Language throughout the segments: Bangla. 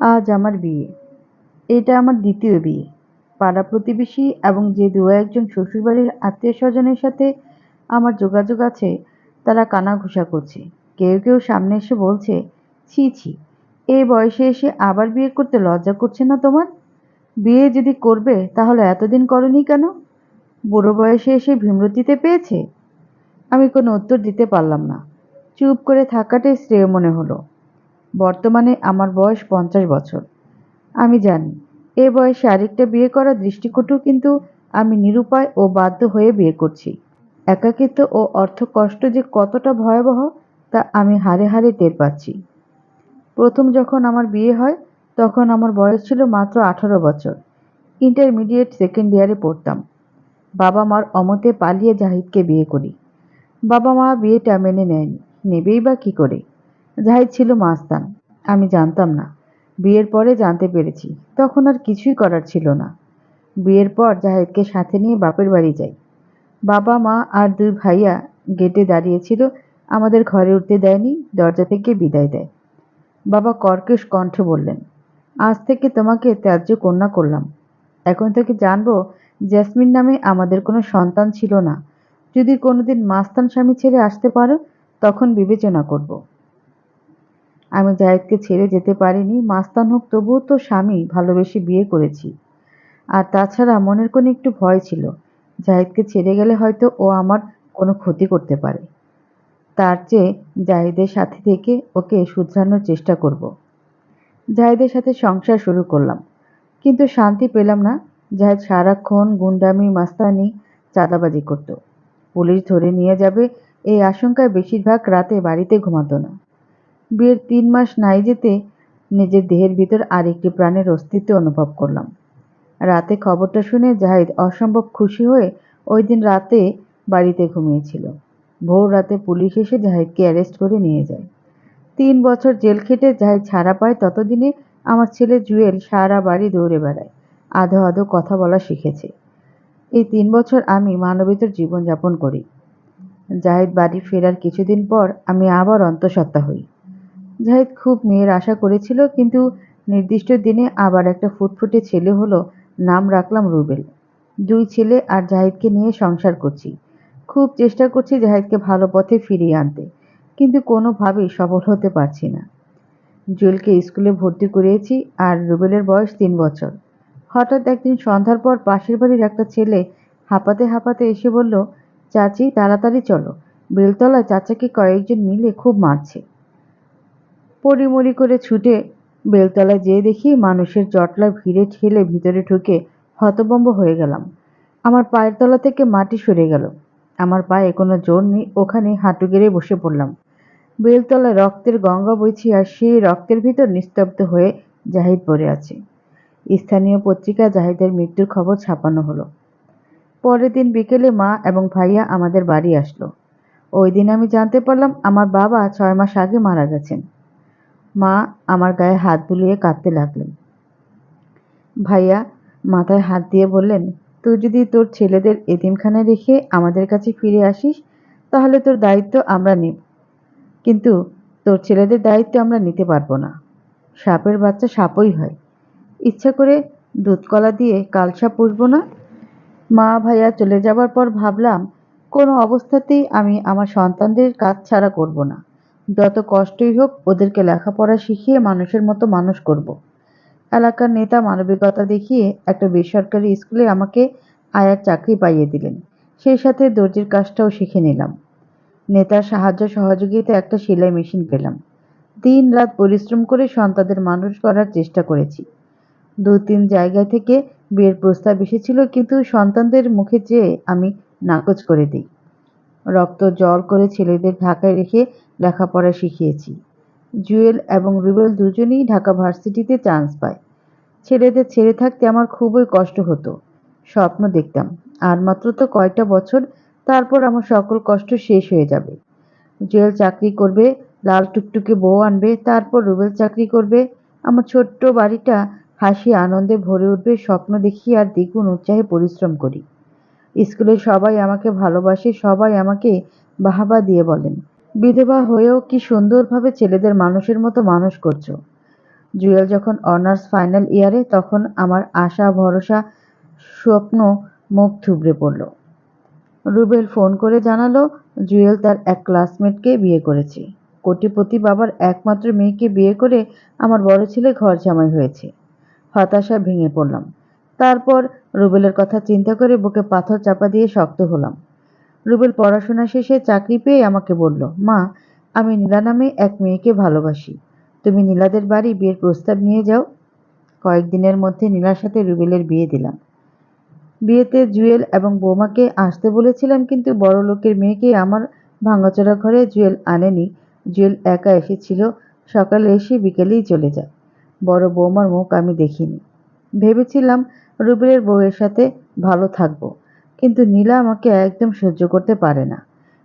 আজ আমার বিয়ে। এটা আমার দ্বিতীয় বিয়ে। পাড়া প্রতিবেশী এবং যে দু একজন শ্বশুরবাড়ির আত্মীয় স্বজনের সাথে আমার যোগাযোগ আছে, তারা কানাঘুষা করছে। কেউ কেউ সামনে এসে বলছে, ছি ছি, এই বয়সে এসে আবার বিয়ে করতে লজ্জা করছে না তোমার? বিয়ে যদি করবে, তাহলে এতদিন করনি কেন? বুড়ো বয়সে এসে ভীমরতিতে পেয়েছে? আমি কোনো উত্তর দিতে পারলাম না। চুপ করে থাকাটাই শ্রেয় মনে হলো। বর্তমানে আমার বয়স পঞ্চাশ বছর। আমি জানি, এ বয়সে আরেকটা বিয়ে করার দৃষ্টিকটু কিন্তু আমি নিরুপায় ও বাধ্য হয়ে বিয়ে করছি। একাকিত্ব ও অর্থ কষ্ট যে কতটা ভয়াবহ, তা আমি হারে হারে টের পাচ্ছি। প্রথম যখন আমার বিয়ে হয়, তখন আমার বয়স ছিল মাত্র আঠারো বছর। ইন্টারমিডিয়েট সেকেন্ড ইয়ারে পড়তাম। বাবা মার অমতে পালিয়ে জাহিদকে বিয়ে করি। বাবা মা বিয়েটা মেনে নেয়নি নেবেই বা কী করে? জাহিদ ছিল মাস্তান, আমি জানতাম না। বিয়ের পরে জানতে পেরেছি, তখন আর কিছুই করার ছিল না। বিয়ের পর জাহিদকে সাথে নিয়ে বাপের বাড়ি যাই। বাবা, মা আর দুই ভাইয়া গেটে দাঁড়িয়েছিল আমাদের ঘরে উঠতে দেয়নি, দরজা থেকে বিদায় দেয়। বাবা কর্কেশ কণ্ঠে বললেন, আজ থেকে তোমাকে ত্যায্য কন্যা করলাম। এখন থেকে জানব জেসমিন নামে আমাদের কোনো সন্তান ছিল না। যদি কোনোদিন মাস্তান স্বামী ছেড়ে আসতে পারো, তখন বিবেচনা করব। আমি জায়েদকে ছেড়ে যেতে পারিনি মাস্তান হোক তবুও তো স্বামী, ভালোবেসে বিয়ে করেছি। আর তাছাড়া মনের কোনো একটু ভয় ছিল। জাহিদকে ছেড়ে গেলে হয়তো ও আমার কোনো ক্ষতি করতে পারে। তার চেয়ে জাহিদের সাথে থেকে ওকে শুধরানোর চেষ্টা করব। জাহিদের সাথে সংসার শুরু করলাম। কিন্তু শান্তি পেলাম না। জাহিদ সারাক্ষণ গুন্ডামি, মাস্তানি, চাঁদাবাজি করত। পুলিশ ধরে নিয়ে যাবে, এই আশঙ্কায় বেশিরভাগ রাতে বাড়িতে ঘুমাতো না। বিয়ের তিন মাস নাই যেতে নিজের দেহের ভিতর আরেকটি প্রাণের অস্তিত্ব অনুভব করলাম। রাতে খবরটা শুনে জাহিদ অসম্ভব খুশি হয়ে ওই দিন রাতে বাড়িতে ঘুমিয়েছিল। ভোর রাতে পুলিশ এসে জাহিদকে অ্যারেস্ট করে নিয়ে যায়। তিন বছর জেল খেটে জাহিদ ছাড়া পায় ততদিনে আমার ছেলে জুয়েল সারা বাড়ি দৌড়ে বেড়ায়, আধো আধো কথা বলা শিখেছে। এই তিন বছর আমি মানবিতর জীবনযাপন করি। জাহিদ বাড়ি ফেরার কিছুদিন পর আমি আবার অন্তঃসত্ত্বা হই। জাহিদ খুব মেয়ের আশা করেছিল, কিন্তু নির্দিষ্ট দিনে আবার একটা ফুটফুটে ছেলে হলো, নাম রাখলাম রুবেল। দুই ছেলে আর জাহিদকে নিয়ে সংসার করছি। খুব চেষ্টা করছি জাহিদকে ভালো পথে ফিরিয়ে আনতে, কিন্তু কোনোভাবেই সফল হতে পারছি না। জুয়েলকে স্কুলে ভর্তি করিয়েছি আর রুবেলের বয়স তিন বছর। হঠাৎ একদিন সন্ধ্যার পর পাশের বাড়ির একটা ছেলে হাঁপাতে হাঁপাতে এসে বলল, চাচি, তাড়াতাড়ি চলো। বেলতলায় চাচাকে কয়েকজন মিলে খুব মারছে। পরিমরি করে ছুটে বেলতলায় যেয়ে দেখি মানুষের জটলা ভিড়ে ঠেলে ভিতরে ঢুকে হতবম্ব হয়ে গেলাম। আমার পায়ের তলা থেকে মাটি সরে গেল। আমার পায়ে কোনো জোর নেই, ওখানে হাঁটু গেড়ে বসে পড়লাম। বেলতলায় রক্তের গঙ্গা বইছি আর সেই রক্তের ভিতর নিস্তব্ধ হয়ে জাহিদ পড়ে আছে। স্থানীয় পত্রিকা জাহিদের মৃত্যুর খবর ছাপানো হলো। পরের দিন বিকেলে মা এবং ভাইয়া আমাদের বাড়ি আসলো। ওই দিন আমি জানতে পারলাম আমার বাবা ছয় মাস আগে মারা গেছেন। মা আমার গায়ে হাত বুলিয়ে কাঁদতে লাগলেন। ভাইয়া মাথায় হাত দিয়ে বললেন, তুই যদি তোর ছেলেদের এতিমখানায় রেখে আমাদের কাছে ফিরে আসিস, তাহলে তোর দায়িত্ব আমরা নেব। কিন্তু তোর ছেলেদের দায়িত্ব আমরা নিতে পারব না। সাপের বাচ্চা সাপই হয়। ইচ্ছা করে দুধকলা দিয়ে কালসা পুষব না? মা ভাইয়া চলে যাবার পর ভাবলাম, কোনো অবস্থাতেই আমি আমার সন্তানদের কাজ ছাড়া করব না। যত কষ্টই হোক, ওদেরকে লেখাপড়া শিখিয়ে মানুষের মতো মানুষ করব। এলাকার নেতা মানবিকতা দেখিয়ে একটা বেসরকারি স্কুলে আমাকে আয়ার চাকরি পাইয়ে দিলেন। সেই সাথে দর্জির কাজটাও শিখে নিলাম। নেতার সাহায্য সহযোগিতা একটা সেলাই মেশিন পেলাম। দিন রাত পরিশ্রম করে সন্তানদের মানুষ করার চেষ্টা করেছি। দু তিন জায়গা থেকে বিয়ের প্রস্তাব এসেছিল, কিন্তু সন্তানদের মুখে চেয়ে আমি নাকচ করে দিই। রক্ত জল করে ছেলেদের ঢাকায় রেখে লেখাপড়া শিখিয়েছি। জুয়েল এবং রুবেল দুজনেই ঢাকা ভার্সিটিতে চান্স পায়। ছেলেদের ছেড়ে থাকতে আমার খুবই কষ্ট হতো, স্বপ্ন দেখতাম। আর মাত্র তো কয়টা বছর, তারপর আমার সকল কষ্ট শেষ হয়ে যাবে। জুয়েল চাকরি করবে, লাল টুকটুকে বউ আনবে, তারপর রুবেল চাকরি করবে। আমার ছোট্ট বাড়িটা হাসি আনন্দে ভরে উঠবে, স্বপ্ন দেখি আর দ্বিগুণ উৎসাহে পরিশ্রম করি। স্কুলে সবাই আমাকে ভালোবাসে, সবাই আমাকে বাহাবা দিয়ে বলেন। বিধবা হয়েও কি সুন্দরভাবে ছেলেদের মানুষের মতো মানুষ করছ? জুয়েল যখন অনার্স ফাইনাল ইয়ারে, তখন আমার আশা, ভরসা, স্বপ্ন মুখ থুবড়ে পড়ল। রুবেল ফোন করে জানালো, জুয়েল তার এক ক্লাসমেটকে বিয়ে করেছে। কোটিপতি বাবার একমাত্র মেয়েকে বিয়ে করে আমার বড় ছেলে ঘর জামাই হয়েছে। হতাশা ভেঙে পড়লাম। তারপর রুবেলের কথা চিন্তা করে বুকে পাথর চাপা দিয়ে শক্ত হলাম। রুবেল পড়াশোনা শেষে চাকরি পেয়ে আমাকে বলল, মা, আমি নীলা নামে এক মেয়েকে ভালোবাসি। তুমি নীলাদের বাড়ি বিয়ের প্রস্তাব নিয়ে যাও। কয়েকদিনের মধ্যে নীলার সাথে রুবেলের বিয়ে দিলাম। বিয়েতে জুয়েল এবং বৌমাকে আসতে বলেছিলাম, কিন্তু বড় লোকের মেয়েকে আমার ভাঙাচোরা ঘরে জুয়েল আনেনি। জুয়েল একা এসেছিল, সকালে এসে বিকেলেই চলে যায়। বড় বৌমার মুখ আমি দেখিনি। ভেবেছিলাম রুবেলের বউয়ের সাথে ভালো থাকব, কিন্তু নীলা আমাকে একদম সহ্য করতে পারে না।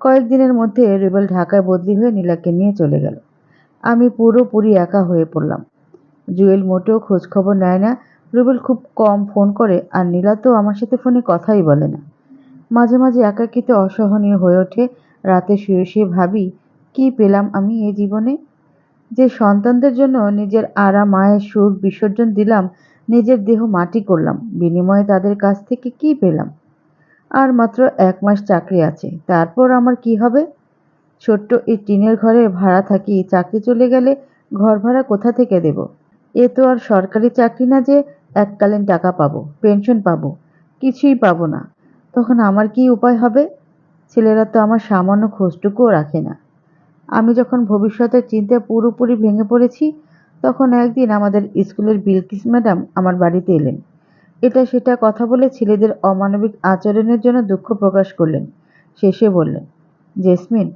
কয়েকদিনের মধ্যে রুবেল ঢাকায় বদলি হয়ে নীলাকে নিয়ে চলে গেল। আমি পুরোপুরি একা হয়ে পড়লাম। জুয়েল মোটেও খোঁজখবর নেয় না। রুবেল খুব কম ফোন করে আর নীলা তো আমার সাথে ফোনে কথাই বলে না। মাঝে মাঝে একাকিতে অসহনীয় হয়ে ওঠে। রাতে শুয়ে শুয়ে ভাবি, কি পেলাম আমি এ জীবনে? যে সন্তানদের জন্য নিজের আরাম মায়ের সুখ, বিসর্জন দিলাম নিজের দেহ মাটি করলাম। বিনিময়ে তাদের কাছ থেকে কি পেলাম? আর মাত্র এক মাস চাকরি আছে। তারপর আমার কি হবে? ছোট্ট এই টিনের ঘরে ভাড়া থাকি, চাকরি চলে গেলে ঘর ভাড়া কোথা থেকে দেব? এ তো আর সরকারি চাকরি না যে এককালীন টাকা পাবো, পেনশন পাবো, কিছুই পাবো না। তখন আমার কি উপায় হবে? ছেলেরা তো আমার সামান্য খোঁজটুকুও রাখে না। আমি যখন ভবিষ্যতের চিন্তায় পুরোপুরি ভেঙে পড়েছি তখন একদিন আমাদের স্কুলের বিলকিস ম্যাডাম আমার বাড়িতে এলেন। এটা সেটা কথা বলে ছেলেদের অমানবিক আচরণের জন্য দুঃখ প্রকাশ করলেন। শেষে বললেন, জেসমিন,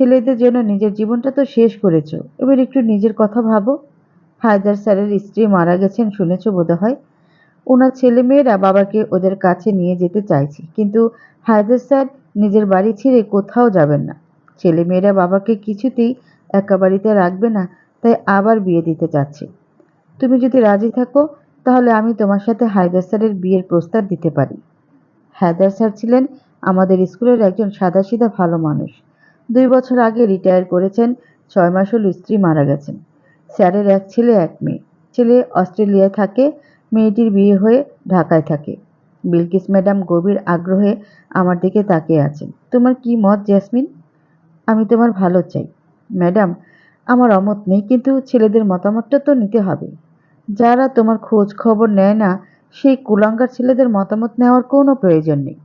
ছেলেদের জন্য নিজের জীবনটা তো শেষ করেছ। এবার একটু নিজের কথা ভাবো। হায়দার স্যারের স্ত্রী মারা গেছেন শুনেছ বোধহয়? ওনার ছেলেমেয়েরা বাবাকে ওদের কাছে নিয়ে যেতে চাইছে। কিন্তু হায়দার স্যার নিজের বাড়ি ছেড়ে কোথাও যাবেন না। ছেলেমেয়েরা বাবাকে কিছুতেই একা বাড়িতে রাখবে না। তাই আবার বিয়ে দিতে চাচ্ছে। তুমি যদি রাজি থাকো, তাহলে আমি তোমার সাথে হায়দার স্যারের বিয়ের প্রস্তাব দিতে পারি। হায়দার স্যার ছিলেন আমাদের স্কুলের একজন সাদাসিধা ভালো মানুষ। দুই বছর আগে রিটায়ার করেছেন, ছয় মাস হল স্ত্রী মারা গেছেন। স্যারের এক ছেলে, এক মেয়ে। ছেলে অস্ট্রেলিয়ায় থাকে, মেয়েটির বিয়ে হয়ে ঢাকায় থাকে। বিলকিস ম্যাডাম গভীর আগ্রহে আমার দিকে তাকিয়ে আছেন। তোমার কি মত জেসমিন আমি তোমার ভালো চাই। ম্যাডাম আমার অমত নেই, কিন্তু ছেলেদের মতামতটা তো নিতে হবে। যারা তোমার খোঁজ খবর নেয় না, সেই কুলাঙ্গার ছেলেদের মতামত নেওয়ার কোনো প্রয়োজন নেই।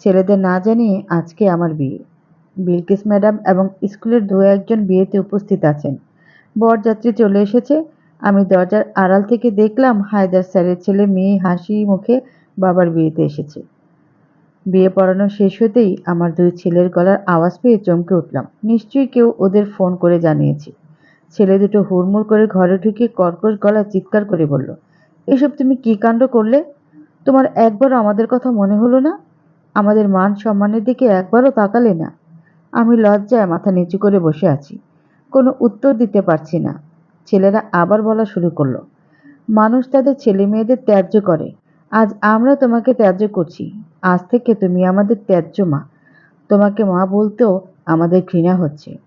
ছেলেদের না জানিয়ে আজকে আমার বিয়ে। বিলকিস ম্যাডাম এবং স্কুলের দু একজন বিয়েতে উপস্থিত আছেন। বরযাত্রী চলে এসেছে। আমি দরজার আড়াল থেকে দেখলাম হায়দার স্যারের ছেলে মেয়ে হাসি মুখে বাবার বিয়েতে এসেছে। বিয়ে পড়ানো শেষ হতেই আমার দুই ছেলের গলার আওয়াজ পেয়ে চমকে উঠলাম। নিশ্চয়ই কেউ ওদের ফোন করে জানিয়েছে। ছেলে দুটো হুড়মুড় করে ঘরে ঢুকে কর্কশ গলা চিৎকার করে বলল, এসব তুমি কি কাণ্ড করলে? তোমার একবারও আমাদের কথা মনে হলো না? আমাদের মান সম্মানের দিকে একবারও তাকালে না? আমি লজ্জায় মাথা নিচু করে বসে আছি। কোনো উত্তর দিতে পারছি না। ছেলেরা আবার বলা শুরু করল, মানুষ তাদের ছেলে মেয়েদের ত্যায্য করে। আজ আমরা তোমাকে ত্যায্য করছি। আজ থেকে তুমি আমাদের ত্যায্য মা। তোমাকে মা বলতেও আমাদের ঘৃণা হচ্ছে।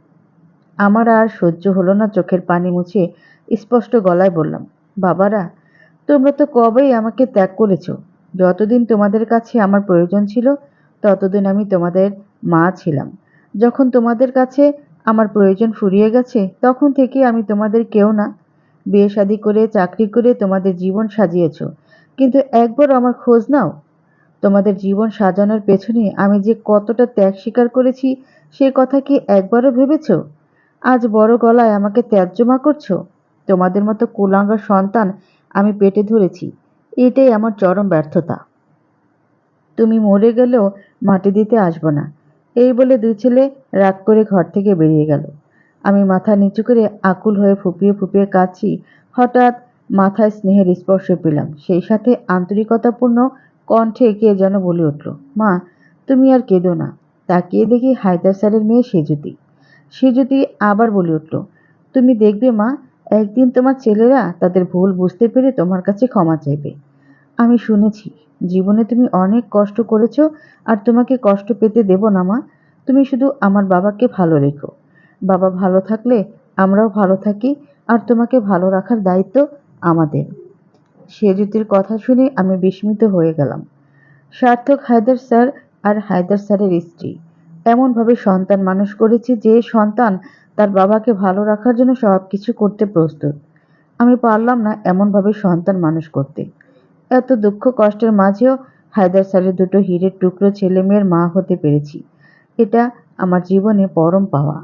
আমার আর সহ্য হলো না চোখের পানি মুছে স্পষ্ট গলায় বললাম, বাবারা, তোমরা তো কবেই আমাকে ত্যাগ করেছ? যতদিন তোমাদের কাছে আমার প্রয়োজন ছিল, ততদিন আমি তোমাদের মা ছিলাম। যখন তোমাদের কাছে আমার প্রয়োজন ফুরিয়ে গেছে, তখন থেকে আমি তোমাদের কেউ না। বিয়ে শাদী করে, চাকরি করে তোমাদের জীবন সাজিয়েছ। কিন্তু একবার আমার খোঁজ নাও। তোমাদের জীবন সাজানোর পেছনে আমি যে কতটা ত্যাগ স্বীকার করেছি, সে কথা কি একবারও ভেবেছ? আজ বড় গলায় আমাকে ত্যায্যমা করছ? তোমাদের মতো কুলাঙ্গার সন্তান আমি পেটে ধরেছি। এটাই আমার চরম ব্যর্থতা। তুমি মরে গেলেও মাটি দিতে আসব না। এই বলে দুই ছেলে রাগ করে ঘর থেকে বেরিয়ে গেল। আমি মাথা নিচু করে আকুল হয়ে ফুপিয়ে ফুপিয়ে কাঁদছি। হঠাৎ মাথায় স্নেহের স্পর্শ পেলাম। সেই সাথে আন্তরিকতাপূর্ণ কণ্ঠে কে যেন বলে উঠল, মা, তুমি আর কেঁদো না। তাকিয়ে দেখি হায়দার স্যারের মেয়ে সেজুতি। সেজুতি আবার বলে উঠল, তুমি দেখবে মা, একদিন তোমার ছেলেরা তাদের ভুল বুঝতে পেরে তোমার কাছে ক্ষমা চাইবে। আমি শুনেছি, জীবনে তুমি অনেক কষ্ট করেছ আর তোমাকে কষ্ট পেতে দেব না মা। তুমি শুধু আমার বাবাকে ভালো রেখো। বাবা ভালো থাকলে আমরাও ভালো থাকি আর তোমাকে ভালো রাখার দায়িত্ব আমাদের। সেজুতির কথা শুনে আমি বিস্মিত হয়ে গেলাম। সার্থক হায়দার স্যার আর হায়দার স্যারের স্ত্রী। এমনভাবে সন্তান মানুষ করেছে যে সন্তান তার বাবাকে ভালো রাখার জন্য সব কিছু করতে প্রস্তুত। আমি পারলাম না এমনভাবে সন্তান মানুষ করতে। এত দুঃখ কষ্টের মাঝেও হায়দার স্যারের দুটো হীরের টুকরো ছেলে মেয়ের মা হতে পেরেছি। এটা আমার জীবনে পরম পাওয়া।